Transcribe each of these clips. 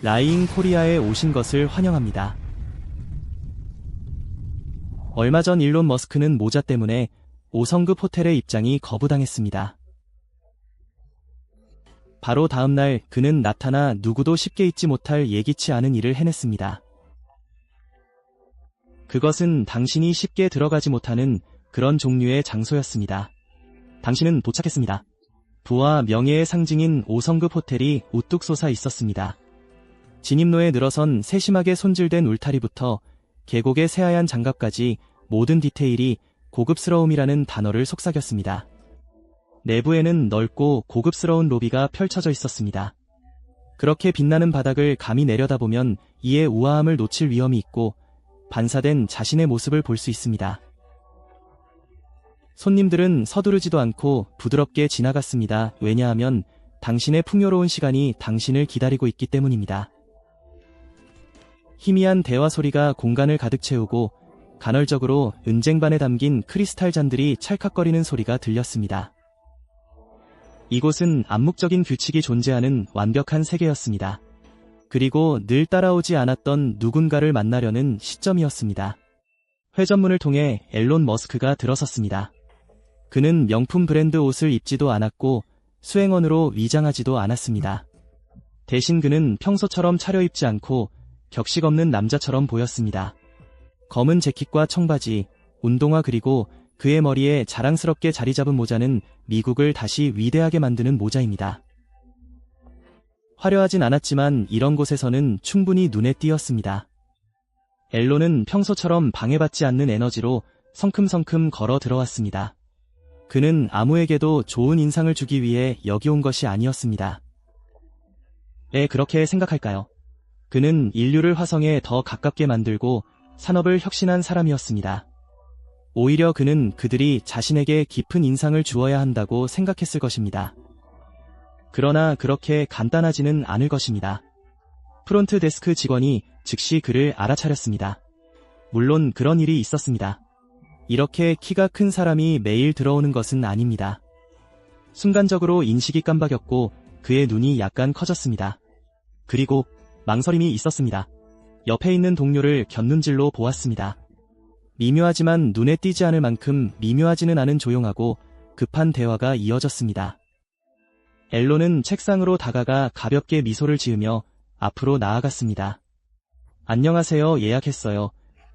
라이잉 코리아에 오신 것을 환영합니다. 얼마 전 일론 머스크는 모자 때문에 5성급 호텔의 입장이 거부당했습니다. 바로 다음날 그는 나타나 누구도 쉽게 잊지 못할 예기치 않은 일을 해냈습니다. 그것은 당신이 쉽게 들어가지 못하는 그런 종류의 장소였습니다. 당신은 도착했습니다. 부와 명예의 상징인 5성급 호텔이 우뚝 솟아 있었습니다. 진입로에 늘어선 세심하게 손질된 울타리부터 계곡의 새하얀 장갑까지 모든 디테일이 고급스러움이라는 단어를 속삭였습니다. 내부에는 넓고 고급스러운 로비가 펼쳐져 있었습니다. 그렇게 빛나는 바닥을 감히 내려다보면 이의 우아함을 놓칠 위험이 있고 반사된 자신의 모습을 볼 수 있습니다. 손님들은 서두르지도 않고 부드럽게 지나갔습니다. 왜냐하면 당신의 풍요로운 시간이 당신을 기다리고 있기 때문입니다. 희미한 대화 소리가 공간을 가득 채우고 간헐적으로 은쟁반에 담긴 크리스탈 잔들이 찰칵거리는 소리가 들렸습니다. 이곳은 암묵적인 규칙이 존재하는 완벽한 세계였습니다. 그리고 늘 따라오지 않았던 누군가를 만나려는 시점이었습니다. 회전문을 통해 앨론 머스크가 들어섰습니다. 그는 명품 브랜드 옷을 입지도 않았고 수행원으로 위장하지도 않았습니다. 대신 그는 평소처럼 차려입지 않고 격식 없는 남자처럼 보였습니다. 검은 재킷과 청바지, 운동화 그리고 그의 머리에 자랑스럽게 자리 잡은 모자는 미국을 다시 위대하게 만드는 모자입니다. 화려하진 않았지만 이런 곳에서는 충분히 눈에 띄었습니다. 엘로는 평소처럼 방해받지 않는 에너지로 성큼성큼 걸어 들어왔습니다. 그는 아무에게도 좋은 인상을 주기 위해 여기 온 것이 아니었습니다. 왜 그렇게 생각할까요? 그는 인류를 화성에 더 가깝게 만들고 산업을 혁신한 사람이었습니다. 오히려 그는 그들이 자신에게 깊은 인상을 주어야 한다고 생각했을 것입니다. 그러나 그렇게 간단하지는 않을 것입니다. 프론트 데스크 직원이 즉시 그를 알아차렸습니다. 물론 그런 일이 있었습니다. 이렇게 키가 큰 사람이 매일 들어오는 것은 아닙니다. 순간적으로 인식이 깜박였고 그의 눈이 약간 커졌습니다. 그리고 망설임이 있었습니다. 옆에 있는 동료를 곁눈질로 보았습니다. 미묘하지만 눈에 띄지 않을 만큼 미묘하지는 않은 조용하고 급한 대화가 이어졌습니다. 엘로는 책상으로 다가가 가볍게 미소를 지으며 앞으로 나아갔습니다. 안녕하세요 예약했어요.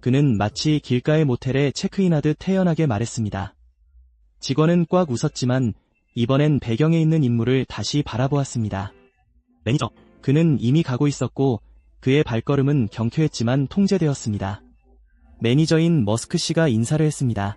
그는 마치 길가의 모텔에 체크인하듯 태연하게 말했습니다. 직원은 꽉 웃었지만 이번엔 배경에 있는 인물을 다시 바라보았습니다. 매니저, 그는 이미 가고 있었고 그의 발걸음은 경쾌했지만 통제되었습니다. 매니저인 머스크 씨가 인사를 했습니다.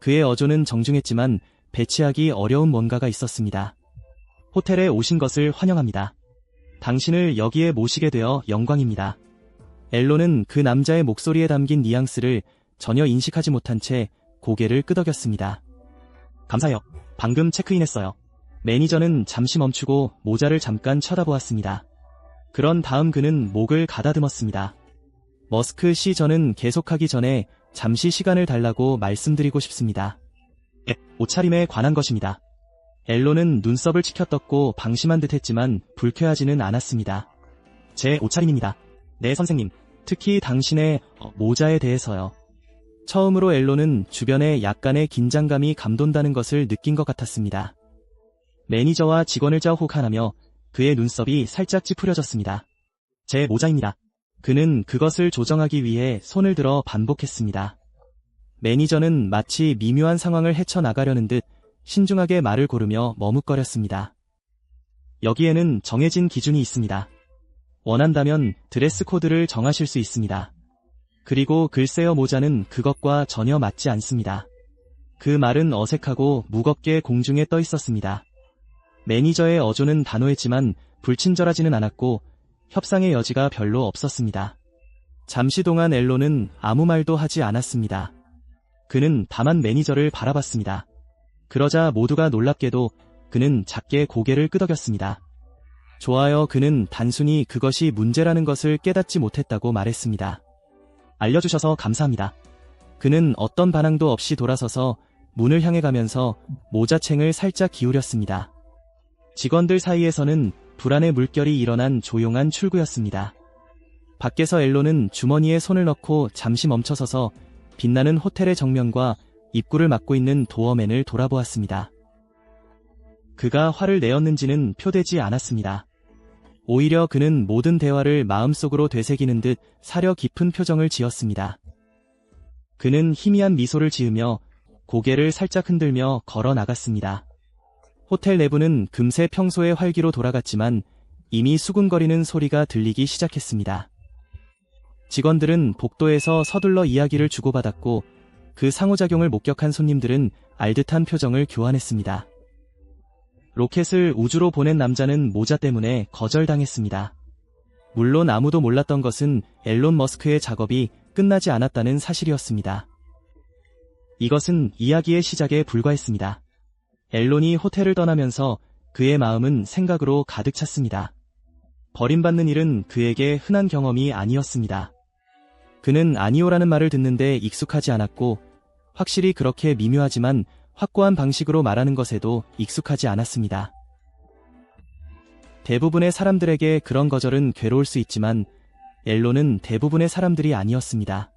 그의 어조는 정중했지만 배치하기 어려운 뭔가가 있었습니다. 호텔에 오신 것을 환영합니다. 당신을 여기에 모시게 되어 영광입니다. 엘로는 그 남자의 목소리에 담긴 뉘앙스를 전혀 인식하지 못한 채 고개를 끄덕였습니다. 감사해요. 방금 체크인했어요. 매니저는 잠시 멈추고 모자를 잠깐 쳐다보았습니다. 그런 다음 그는 목을 가다듬었습니다. 머스크 씨 저는 계속하기 전에 잠시 시간을 달라고 말씀드리고 싶습니다. 에, 옷차림에 관한 것입니다. 엘로는 눈썹을 치켜떴고 방심한 듯 했지만 불쾌하지는 않았습니다. 제 옷차림입니다. 네 선생님, 특히 당신의 어, 모자에 대해서요. 처음으로 엘로는 주변에 약간의 긴장감이 감돈다는 것을 느낀 것 같았습니다. 매니저와 직원을 자혹하며 그의 눈썹이 살짝 찌푸려졌습니다. 제 모자입니다. 그는 그것을 조정하기 위해 손을 들어 반복했습니다. 매니저는 마치 미묘한 상황을 헤쳐나가려는 듯 신중하게 말을 고르며 머뭇거렸습니다. 여기에는 정해진 기준이 있습니다. 원한다면 드레스 코드를 정하실 수 있습니다. 그리고 글쎄요 모자는 그것과 전혀 맞지 않습니다. 그 말은 어색하고 무겁게 공중에 떠 있었습니다. 매니저의 어조는 단호했지만 불친절하지는 않았고 협상의 여지가 별로 없었습니다. 잠시 동안 엘로는 아무 말도 하지 않았습니다. 그는 다만 매니저를 바라봤습니다. 그러자 모두가 놀랍게도 그는 작게 고개를 끄덕였습니다. 좋아요 그는 단순히 그것이 문제라는 것을 깨닫지 못했다고 말했습니다. 알려주셔서 감사합니다. 그는 어떤 반항도 없이 돌아서서 문을 향해 가면서 모자챙을 살짝 기울였습니다. 직원들 사이에서는 불안의 물결이 일어난 조용한 출구였습니다. 밖에서 엘로는 주머니에 손을 넣고 잠시 멈춰서서 빛나는 호텔의 정면과 입구를 막고 있는 도어맨을 돌아보았습니다. 그가 화를 내었는지는 표되지 않았습니다. 오히려 그는 모든 대화를 마음속으로 되새기는 듯 사려 깊은 표정을 지었습니다. 그는 희미한 미소를 지으며 고개를 살짝 흔들며 걸어 나갔습니다. 호텔 내부는 금세 평소의 활기로 돌아갔지만 이미 수군거리는 소리가 들리기 시작했습니다. 직원들은 복도에서 서둘러 이야기를 주고받았고 그 상호작용을 목격한 손님들은 알듯한 표정을 교환했습니다. 로켓을 우주로 보낸 남자는 모자 때문에 거절당했습니다. 물론 아무도 몰랐던 것은 앨런 머스크의 작업이 끝나지 않았다는 사실이었습니다. 이것은 이야기의 시작에 불과했습니다. 앨론이 호텔을 떠나면서 그의 마음은 생각으로 가득 찼습니다. 버림받는 일은 그에게 흔한 경험이 아니었습니다. 그는 아니오라는 말을 듣는데 익숙하지 않았고 확실히 그렇게 미묘하지만 확고한 방식으로 말하는 것에도 익숙하지 않았습니다. 대부분의 사람들에게 그런 거절은 괴로울 수 있지만 엘로는 대부분의 사람들이 아니었습니다.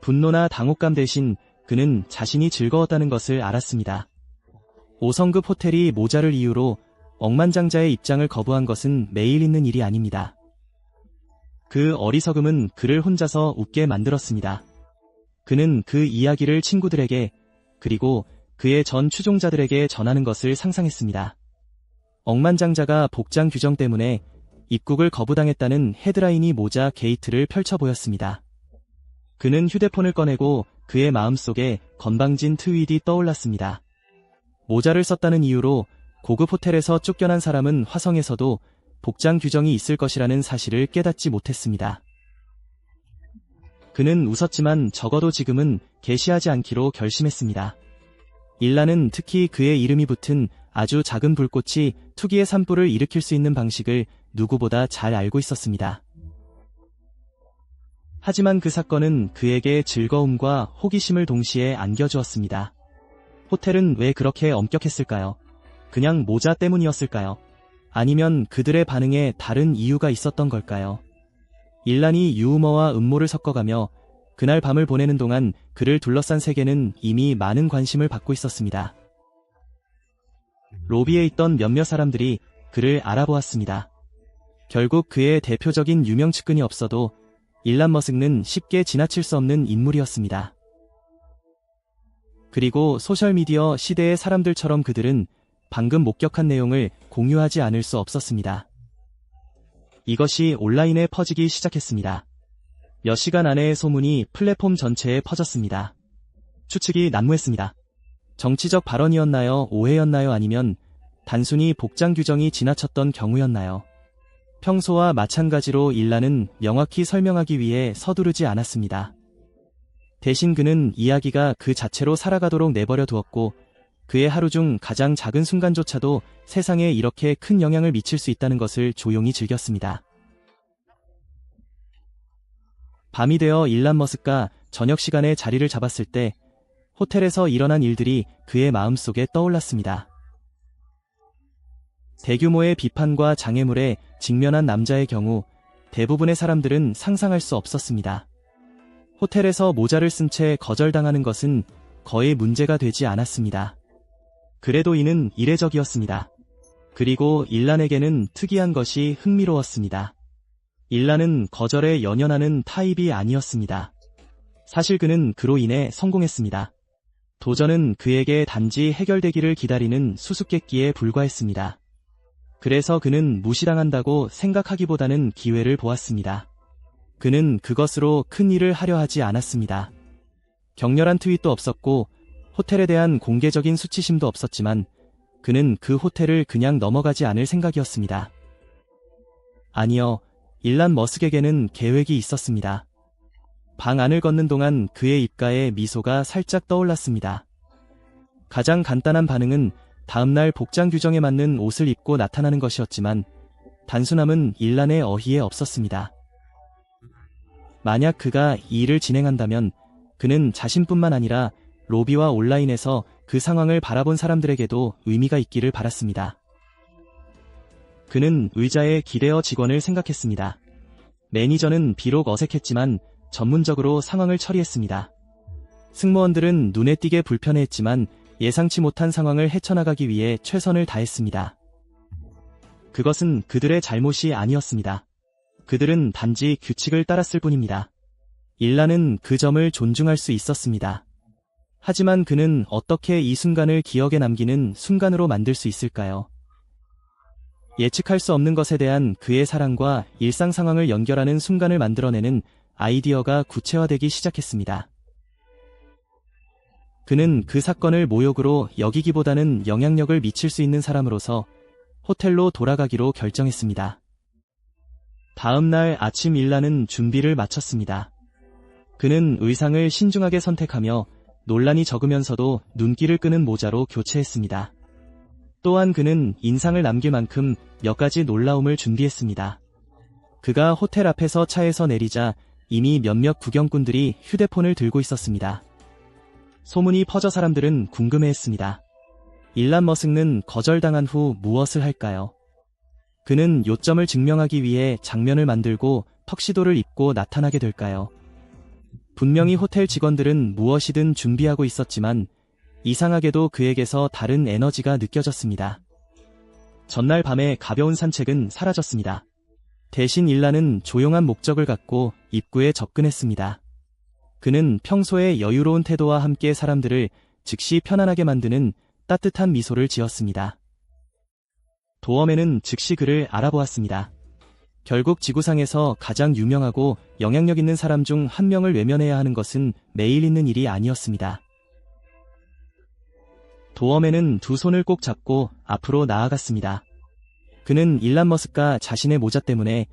분노나 당혹감 대신 그는 자신이 즐거웠다는 것을 알았습니다. 5성급 호텔이 모자를 이유로 억만장자의 입장을 거부한 것은 매일 있는 일이 아닙니다. 그 어리석음은 그를 혼자서 웃게 만들었습니다. 그는 그 이야기를 친구들에게 그리고 그의 전 추종자들에게 전하는 것을 상상했습니다. 억만장자가 복장 규정 때문에 입국을 거부당했다는 헤드라인이 모자 게이트를 펼쳐 보였습니다. 그는 휴대폰을 꺼내고 그의 마음속에 건방진 트윗이 떠올랐습니다. 모자를 썼다는 이유로 고급 호텔에서 쫓겨난 사람은 화성에서도 복장 규정이 있을 것이라는 사실을 깨닫지 못했습니다. 그는 웃었지만 적어도 지금은 개시하지 않기로 결심했습니다. 일라는 특히 그의 이름이 붙은 아주 작은 불꽃이 투기의 산불을 일으킬 수 있는 방식을 누구보다 잘 알고 있었습니다. 하지만 그 사건은 그에게 즐거움과 호기심을 동시에 안겨주었습니다. 호텔은 왜 그렇게 엄격했을까요? 그냥 모자 때문이었을까요? 아니면 그들의 반응에 다른 이유가 있었던 걸까요? 일란이 유머와 음모를 섞어가며 그날 밤을 보내는 동안 그를 둘러싼 세계는 이미 많은 관심을 받고 있었습니다. 로비에 있던 몇몇 사람들이 그를 알아보았습니다. 결국 그의 대표적인 유명 측근이 없어도 일란 머스크는 쉽게 지나칠 수 없는 인물이었습니다. 그리고 소셜미디어 시대의 사람들처럼 그들은 방금 목격한 내용을 공유하지 않을 수 없었습니다. 이것이 온라인에 퍼지기 시작했습니다. 몇 시간 안에 소문이 플랫폼 전체에 퍼졌습니다. 추측이 난무했습니다. 정치적 발언이었나요? 오해였나요? 아니면 단순히 복장 규정이 지나쳤던 경우였나요? 평소와 마찬가지로 일라는 명확히 설명하기 위해 서두르지 않았습니다. 대신 그는 이야기가 그 자체로 살아가도록 내버려 두었고 그의 하루 중 가장 작은 순간조차도 세상에 이렇게 큰 영향을 미칠 수 있다는 것을 조용히 즐겼습니다. 밤이 되어 일란 머스가 저녁 시간에 자리를 잡았을 때 호텔에서 일어난 일들이 그의 마음속에 떠올랐습니다. 대규모의 비판과 장애물에 직면한 남자의 경우 대부분의 사람들은 상상할 수 없었습니다. 호텔에서 모자를 쓴 채 거절당하는 것은 거의 문제가 되지 않았습니다. 그래도 이는 이례적이었습니다. 그리고 일란에게는 특이한 것이 흥미로웠습니다. 일란은 거절에 연연하는 타입이 아니었습니다. 사실 그는 그로 인해 성공했습니다. 도전은 그에게 단지 해결되기를 기다리는 수수께끼에 불과했습니다. 그래서 그는 무시당한다고 생각하기보다는 기회를 보았습니다. 그는 그것으로 큰 일을 하려 하지 않았습니다. 격렬한 트윗도 없었고 호텔에 대한 공개적인 수치심도 없었지만 그는 그 호텔을 그냥 넘어가지 않을 생각이었습니다. 아니요, 일란 머스에게는 계획이 있었습니다. 방 안을 걷는 동안 그의 입가에 미소가 살짝 떠올랐습니다. 가장 간단한 반응은 다음날 복장 규정에 맞는 옷을 입고 나타나는 것이었지만 단순함은 일란의 어휘에 없었습니다. 만약 그가 이 일을 진행한다면 그는 자신뿐만 아니라 로비와 온라인에서 그 상황을 바라본 사람들에게도 의미가 있기를 바랐습니다. 그는 의자에 기대어 직원을 생각했습니다. 매니저는 비록 어색했지만 전문적으로 상황을 처리했습니다. 승무원들은 눈에 띄게 불편해했지만 예상치 못한 상황을 헤쳐나가기 위해 최선을 다했습니다. 그것은 그들의 잘못이 아니었습니다. 그들은 단지 규칙을 따랐을 뿐입니다. 일라는 그 점을 존중할 수 있었습니다. 하지만 그는 어떻게 이 순간을 기억에 남기는 순간으로 만들 수 있을까요? 예측할 수 없는 것에 대한 그의 사랑과 일상 상황을 연결하는 순간을 만들어내는 아이디어가 구체화되기 시작했습니다. 그는 그 사건을 모욕으로 여기기보다는 영향력을 미칠 수 있는 사람으로서 호텔로 돌아가기로 결정했습니다. 다음 날 아침 일라는 준비를 마쳤습니다. 그는 의상을 신중하게 선택하며 논란이 적으면서도 눈길을 끄는 모자로 교체했습니다. 또한 그는 인상을 남길 만큼 몇 가지 놀라움을 준비했습니다. 그가 호텔 앞에서 차에서 내리자 이미 몇몇 구경꾼들이 휴대폰을 들고 있었습니다. 소문이 퍼져 사람들은 궁금해했습니다. 일란 머승는 거절당한 후 무엇을 할까요? 그는 요점을 증명하기 위해 장면을 만들고 턱시도를 입고 나타나게 될까요? 분명히 호텔 직원들은 무엇이든 준비하고 있었지만 이상하게도 그에게서 다른 에너지가 느껴졌습니다. 전날 밤에 가벼운 산책은 사라졌습니다. 대신 일라는 조용한 목적을 갖고 입구에 접근했습니다. 그는 평소의 여유로운 태도와 함께 사람들을 즉시 편안하게 만드는 따뜻한 미소를 지었습니다. 도엄에는 즉시 그를 알아보았습니다. 결국 지구상에서 가장 유명하고 영향력 있는 사람 중 한 명을 외면해야 하는 것은 매일 있는 일이 아니었습니다. 도엄에는 두 손을 꼭 잡고 앞으로 나아갔습니다. 그는 일란 머스카 자신의 모자 때문에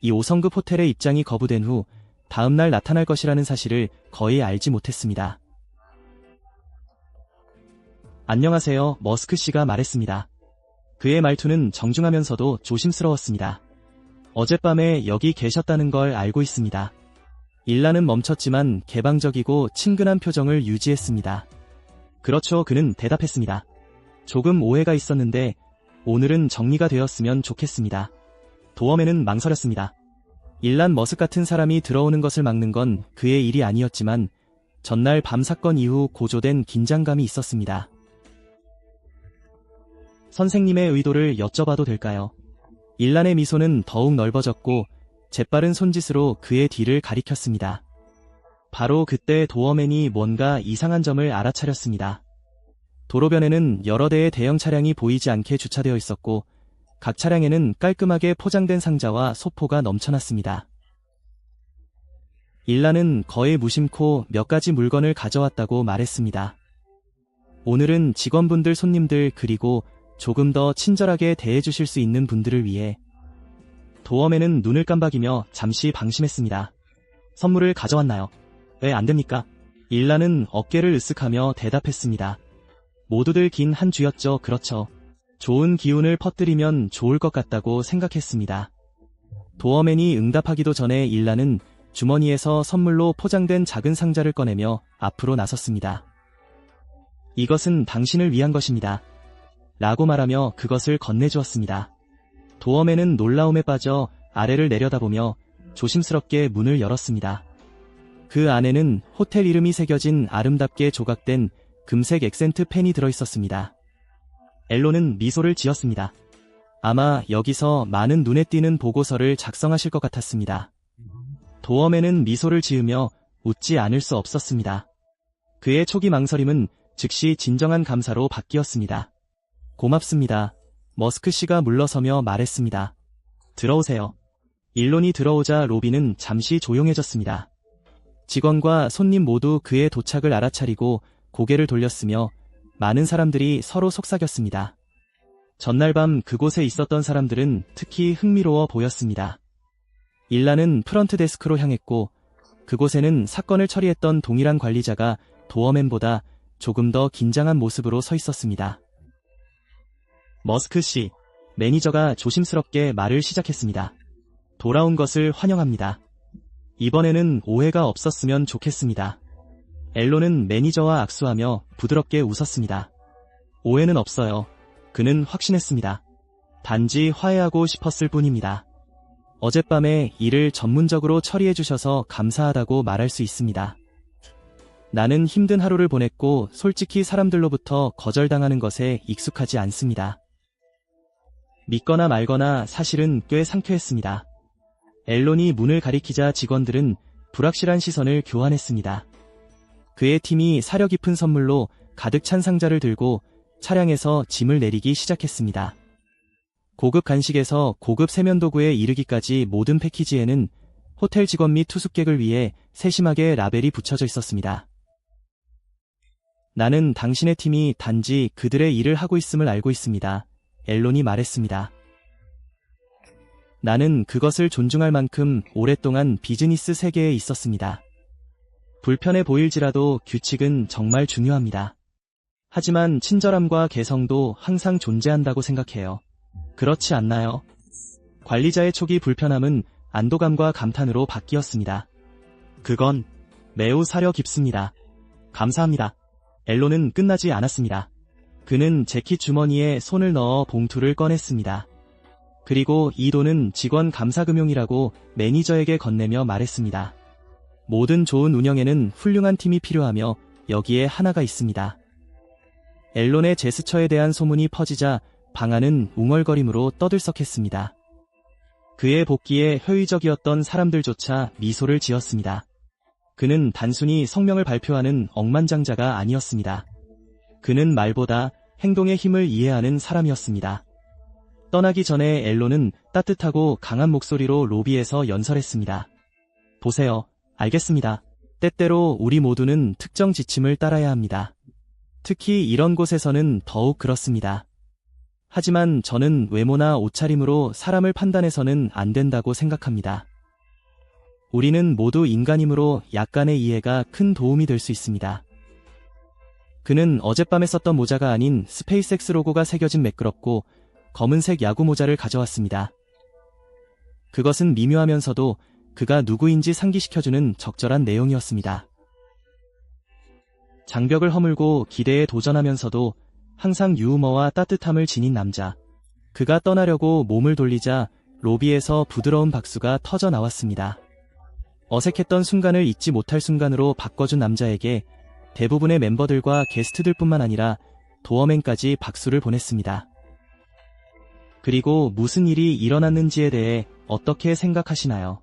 이 5성급 호텔의 입장이 거부된 후 다음날 나타날 것이라는 사실을 거의 알지 못했습니다. 안녕하세요, 머스크 씨가 말했습니다. 그의 말투는 정중하면서도 조심스러웠습니다. 어젯밤에 여기 계셨다는 걸 알고 있습니다. 일라는 멈췄지만 개방적이고 친근한 표정을 유지했습니다. 그렇죠, 그는 대답했습니다. 조금 오해가 있었는데 오늘은 정리가 되었으면 좋겠습니다. 도엄에는 망설였습니다. 일란 머스 같은 사람이 들어오는 것을 막는 건 그의 일이 아니었지만 전날 밤 사건 이후 고조된 긴장감이 있었습니다. 선생님의 의도를 여쭤봐도 될까요? 일란의 미소는 더욱 넓어졌고 재빠른 손짓으로 그의 뒤를 가리켰습니다. 바로 그때 도어맨이 뭔가 이상한 점을 알아차렸습니다. 도로변에는 여러 대의 대형 차량이 보이지 않게 주차되어 있었고 각 차량에는 깔끔하게 포장된 상자와 소포가 넘쳐났습니다. 일라는 거의 무심코 몇 가지 물건을 가져왔다고 말했습니다. 오늘은 직원분들, 손님들, 그리고 조금 더 친절하게 대해주실 수 있는 분들을 위해 도엄에는 눈을 깜박이며 잠시 방심했습니다. 선물을 가져왔나요? 왜 안 됩니까? 일라는 어깨를 으쓱하며 대답했습니다. 모두들 긴 한 주였죠, 그렇죠. 좋은 기운을 퍼뜨리면 좋을 것 같다고 생각했습니다. 도어맨이 응답하기도 전에 일라는 주머니에서 선물로 포장된 작은 상자를 꺼내며 앞으로 나섰습니다. 이것은 당신을 위한 것입니다. 라고 말하며 그것을 건네주었습니다. 도어맨은 놀라움에 빠져 아래를 내려다보며 조심스럽게 문을 열었습니다. 그 안에는 호텔 이름이 새겨진 아름답게 조각된 금색 액센트 펜이 들어있었습니다. 엘로는 미소를 지었습니다. 아마 여기서 많은 눈에 띄는 보고서를 작성하실 것 같았습니다. 도어맨은 미소를 지으며 웃지 않을 수 없었습니다. 그의 초기 망설임은 즉시 진정한 감사로 바뀌었습니다. 고맙습니다. 머스크 씨가 물러서며 말했습니다. 들어오세요. 일론이 들어오자 로비는 잠시 조용해졌습니다. 직원과 손님 모두 그의 도착을 알아차리고 고개를 돌렸으며 많은 사람들이 서로 속삭였습니다. 전날 밤 그곳에 있었던 사람들은 특히 흥미로워 보였습니다. 일라는 프런트 데스크로 향했고 그곳에는 사건을 처리했던 동일한 관리자가 도어맨보다 조금 더 긴장한 모습으로 서 있었습니다. 머스크 씨, 매니저가 조심스럽게 말을 시작했습니다. 돌아온 것을 환영합니다. 이번에는 오해가 없었으면 좋겠습니다. 엘로는 매니저와 악수하며 부드럽게 웃었습니다. 오해는 없어요. 그는 확신했습니다. 단지 화해하고 싶었을 뿐입니다. 어젯밤에 일을 전문적으로 처리해 주셔서 감사하다고 말할 수 있습니다. 나는 힘든 하루를 보냈고 솔직히 사람들로부터 거절당하는 것에 익숙하지 않습니다. 믿거나 말거나 사실은 꽤 상쾌했습니다. 앨론이 문을 가리키자 직원들은 불확실한 시선을 교환했습니다. 그의 팀이 사려 깊은 선물로 가득 찬 상자를 들고 차량에서 짐을 내리기 시작했습니다. 고급 간식에서 고급 세면도구에 이르기까지 모든 패키지에는 호텔 직원 및 투숙객을 위해 세심하게 라벨이 붙여져 있었습니다. 나는 당신의 팀이 단지 그들의 일을 하고 있음을 알고 있습니다. 앨론이 말했습니다. 나는 그것을 존중할 만큼 오랫동안 비즈니스 세계에 있었습니다. 불편해 보일지라도 규칙은 정말 중요합니다. 하지만 친절함과 개성도 항상 존재한다고 생각해요. 그렇지 않나요? 관리자의 초기 불편함은 안도감과 감탄으로 바뀌었습니다. 그건 매우 사려 깊습니다. 감사합니다. 앨론은 끝나지 않았습니다. 그는 재킷 주머니에 손을 넣어 봉투를 꺼냈습니다. 그리고 이 돈은 직원 감사금용이라고 매니저에게 건네며 말했습니다. 모든 좋은 운영에는 훌륭한 팀이 필요하며 여기에 하나가 있습니다. 앨론의 제스처에 대한 소문이 퍼지자 방안은 웅얼거림으로 떠들썩했습니다. 그의 복귀에 회의적이었던 사람들조차 미소를 지었습니다. 그는 단순히 성명을 발표하는 억만장자가 아니었습니다. 그는 말보다 행동의 힘을 이해하는 사람이었습니다. 떠나기 전에 앨론은 따뜻하고 강한 목소리로 로비에서 연설했습니다. 보세요. 알겠습니다. 때때로 우리 모두는 특정 지침을 따라야 합니다. 특히 이런 곳에서는 더욱 그렇습니다. 하지만 저는 외모나 옷차림으로 사람을 판단해서는 안 된다고 생각합니다. 우리는 모두 인간이므로 약간의 이해가 큰 도움이 될 수 있습니다. 그는 어젯밤에 썼던 모자가 아닌 스페이스X 로고가 새겨진 매끄럽고 검은색 야구 모자를 가져왔습니다. 그것은 미묘하면서도 그가 누구인지 상기시켜주는 적절한 내용이었습니다. 장벽을 허물고 기대에 도전하면서도 항상 유머와 따뜻함을 지닌 남자. 그가 떠나려고 몸을 돌리자 로비에서 부드러운 박수가 터져 나왔습니다. 어색했던 순간을 잊지 못할 순간으로 바꿔준 남자에게 대부분의 멤버들과 게스트들뿐만 아니라 도어맨까지 박수를 보냈습니다. 그리고 무슨 일이 일어났는지에 대해 어떻게 생각하시나요?